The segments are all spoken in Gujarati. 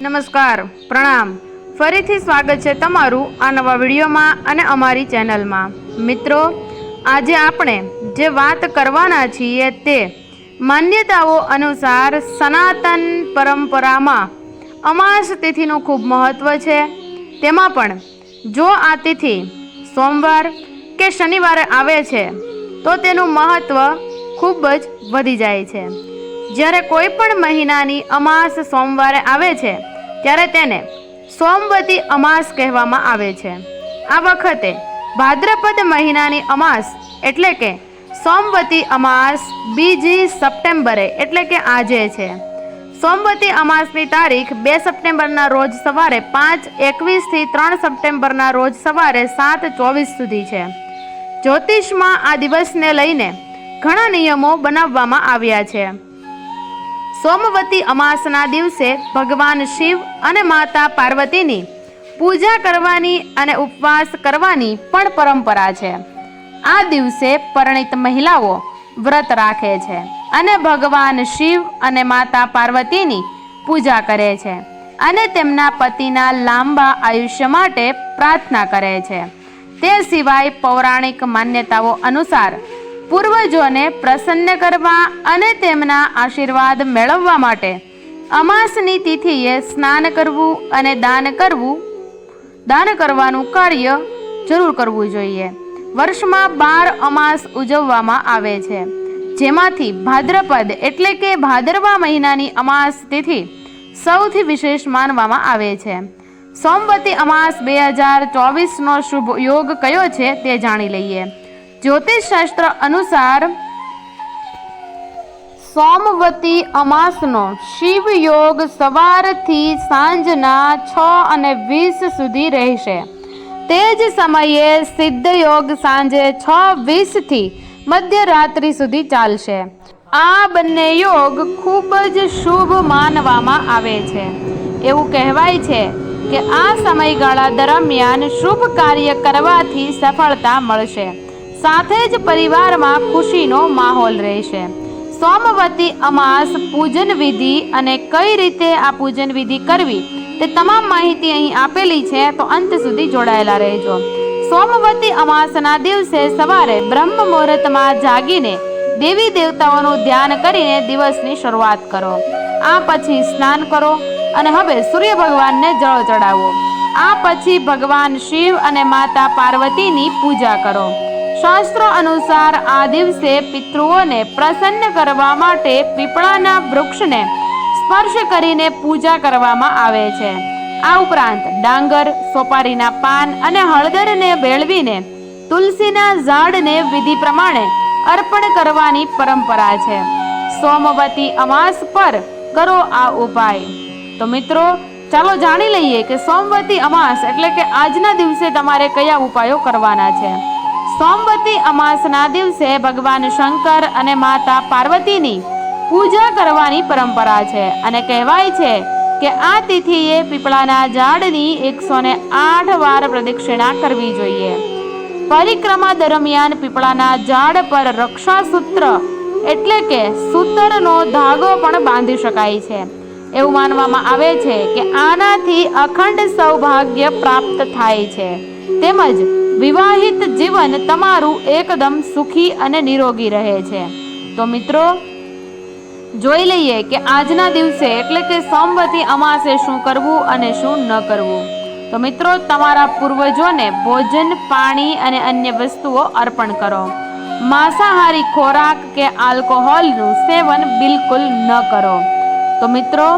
નમસ્કાર, પ્રણામ. ફરીથી સ્વાગત છે તમારું આ નવા વિડીયોમાં અને અમારી ચેનલમાં. મિત્રો, આજે આપણે જે વાત કરવાના છીએ તે માન્યતાઓ અનુસાર સનાતન પરંપરામાં અમાસ તિથિનું ખૂબ મહત્ત્વ છે. તેમાં પણ જો આ તિથિ સોમવાર કે શનિવારે આવે છે, તો તેનું મહત્ત્વ ખૂબ જ વધી જાય છે. જ્યારે કોઈ પણ મહિનાની અમાસ સોમવારે આવે છે ત્યારે તેને સોમવતી અમાસ કહેવામાં આવે છે. આ વખતે ભાદ્રપદ મહિનાની અમાસ એટલે કે સોમવતી અમાસ બીજી સપ્ટેમ્બરે એટલે કે આજે છે. સોમવતી અમાસની તારીખ બે સપ્ટેમ્બરના રોજ સવારે પાંચ એકવીસથી ત્રણ સપ્ટેમ્બરના રોજ સવારે સાત, ચોવીસ સુધી છે. જ્યોતિષમાં આ દિવસને લઈને ઘણા નિયમો બનાવવામાં આવ્યા છે. સોમવતી અમાસના દિવસે ભગવાન શિવ અને માતા પાર્વતીની પૂજા કરવાની અને ઉપવાસ કરવાની પણ પરંપરા છે. આ દિવસે પરણિત મહિલાઓ વ્રત રાખે છે અને ભગવાન શિવ અને માતા પાર્વતીની પૂજા કરે છે અને તેમના પતિના લાંબા આયુષ્ય માટે પ્રાર્થના કરે છે. તે સિવાય પૌરાણિક માન્યતાઓ અનુસાર પૂર્વજોને પ્રસન્ન કરવા અને તેમના આશીર્વાદ મેળવવા માટે અમાસની તિથિએ સ્નાન કરવું અને દાન કરવું, દાન કરવાનું કાર્ય જરૂર કરવું જોઈએ. વર્ષમાં બાર અમાસ ઉજવવામાં આવે છે. જેમાંથી ભાદ્રપદ એટલે કે ભાદરવા મહિનાની અમાસ તિથિ સૌથી વિશેષ માનવામાં આવે છે. સોમવતી અમાસ બે હજાર ચોવીસનો શુભ યોગ કયો છે તે જાણી લઈએ. જ્યોતિષ શાસ્ત્ર અનુસાર સોમવતી અમાસનો શિવ યોગ સવારથી સાંજના છ અને વીસ સુધી રહેશે. તે જ સમયે સિદ્ધ યોગ સાંજે છ, વીસથી મધ્યરાત્રિ સુધી ચાલશે. આ બંને યોગ ખૂબ જ શુભ માનવામાં આવે છે. એવું કહેવાય છે કે આ સમયગાળા દરમિયાન શુભ કાર્ય કરવાથી સફળતા મળશે. સાથે જ પરિવારમાં ખુશીનો માહોલ રહેશે. સોમવતી અમાસ પૂજન વિધિ અને કઈ રીતે આ પૂજન વિધિ કરવી તે તમામ માહિતી અહીં આપેલી છે, તો અંત સુધી જોડાયેલા રહેજો. સોમવતી અમાસના દિવસે સવારે બ્રહ્મ મુહૂર્તમાં જાગીને દેવી દેવતાઓનું ધ્યાન કરીને દિવસની શરૂઆત કરો. આ પછી સ્નાન કરો અને હવે સૂર્ય ભગવાનને જળ ચડાવો. આ પછી ભગવાન શિવ અને માતા પાર્વતીની પૂજા કરો. શાસ્ત્રો અનુસાર આ દિવસે પિતૃઓને પ્રસન્ન કરવા માટે પીપળાના વૃક્ષને સ્પર્શ કરીને પૂજા કરવામાં આવે છે. આ ઉપરાંત ડાંગર, સોપારીના પાન અને હળદરને ભેળવીને તુલસીના ઝાડને વિધિ પ્રમાણે અર્પણ કરવાની પરંપરા છે. સોમવતી અમાસ પર કરો આ ઉપાય. તો મિત્રો, ચાલો જાણી લઈએ કે સોમવતી અમાસ એટલે કે આજના દિવસે તમારે કયા ઉપાયો કરવાના છે. સોમવતી અમાસના દિવસે ભગવાન શંકર અને માતા પાર્વતીની પૂજા કરવાની પરંપરા છે અને કહેવાય છે કે આ તિથિએ પીપળાના ઝાડની એકસો ને આઠ વાર પ્રદક્ષિણા કરવી જોઈએ. પરિક્રમા દરમિયાન પીપળાના ઝાડ પર રક્ષાસૂત્ર એટલે કે સૂતરનો ધાગો પણ બાંધી શકાય છે. એવું માનવામાં આવે છે કે આનાથી અખંડ સૌભાગ્ય પ્રાપ્ત થાય છે. તેમજ વિવાહિત જીવન તમારું એકદમ સુખી અને નિરોગી રહે છે. તો મિત્રો, જોઈ લઈએ કે આજના દિવસે એટલે કે સોમવતી અમાસે શું કરવું અને શું ન કરવું. તો મિત્રો, તમારા પૂર્વજોને ભોજન, પાણી અને અન્ય વસ્તુઓ અર્પણ કરો. માંસાહારી ખોરાક કે આલ્કોહોલનું સેવન બિલકુલ ન કરો. તો મિત્રો,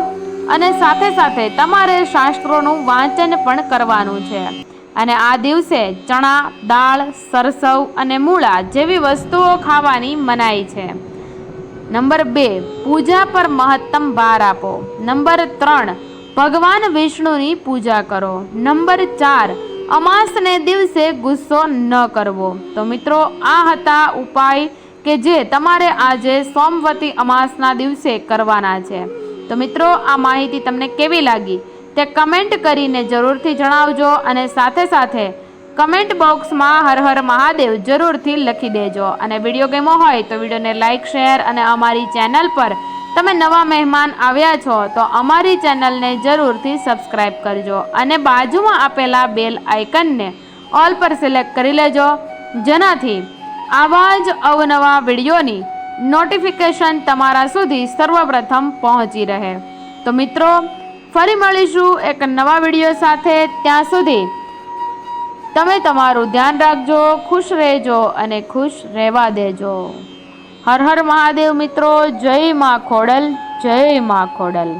અને સાથે સાથે તમારે શાસ્ત્રોનું વાંચન પણ કરવાનું છે. અને આ દિવસે ચણા, દાળ, સરસવ અને મૂળા જેવી વસ્તુઓ ખાવાની મનાઈ છે. નંબર બે, પૂજા પર મહત્તમ ભાર આપો. નંબર ત્રણ, ભગવાન વિષ્ણુની પૂજા કરો. નંબર ચાર, અમાસને દિવસે ગુસ્સો ન કરવો. તો મિત્રો, આ હતા ઉપાય કે જે તમારે આજે સોમવતી અમાસના દિવસે કરવાના છે. તો મિત્રો, આ માહિતી તમને કેવી લાગી? તે કમેન્ટ કરીને જરૂરથી જણાવજો અને સાથે સાથે કમેન્ટ બોક્સમાં હર હર મહાદેવ જરૂરથી લખી દેજો. અને વીડિયો ગેમો હોય તો વિડીયોને લાઇક શેર અને અમારી ચેનલ પર તમે નવા મહેમાન આવ્યા છો તો અમારી ચેનલને જરૂરથી સબસ્ક્રાઇબ કરજો અને બાજુમાં આપેલા બેલ આઇકનને ઓલ પર સિલેક્ટ કરી લેજો. જેનાથી આવા જ અવનવા વિડીયોની નોટિફિકેશન તમારા સુધી સર્વપ્રથમ પહોંચી રહે. તો મિત્રો ફરી મળીશું એક નવા વીડિયો સાથે. ત્યાં સુધી તમે તમારું ધ્યાન રાખજો, ખુશ રહેજો અને ખુશ રહેવા દેજો. હર હર મહાદેવ મિત્રો, જય મા ખોડલ, જય મા ખોડલ.